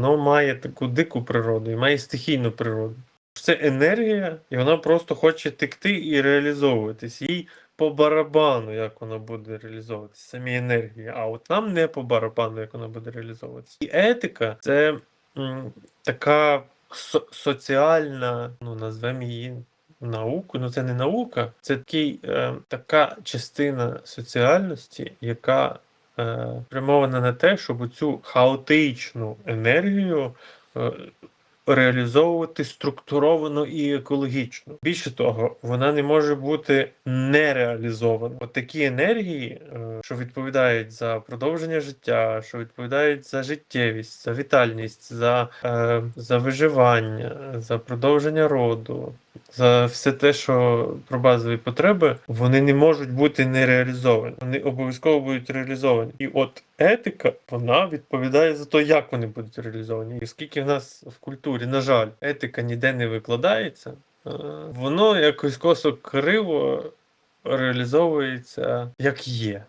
Воно має таку дику природу і має стихійну природу. Це енергія, і вона просто хоче текти і реалізовуватись. Їй по барабану, як вона буде реалізовуватись, самі енергії. А от нам не по барабану, як вона буде реалізовуватись. І етика це м, така со- соціальна, ну назвемо її науку. Ну це не наука, це такий, е, така частина соціальності, яка спрямована на те, щоб цю хаотичну енергію. е, Реалізовувати структуровано і екологічно. Більше того, вона не може бути нереалізована. От такі енергії, е, що відповідають за продовження життя, що відповідають за життєвість, за вітальність, за, е, за виживання, за продовження роду, за все те, що про базові потреби, вони не можуть бути нереалізовані. Вони обов'язково будуть реалізовані. І от етика, вона відповідає за те, як вони будуть реалізовані. І оскільки в нас в культурі, на жаль, етика ніде не викладається, е, воно якось косо криво реалізовується як є.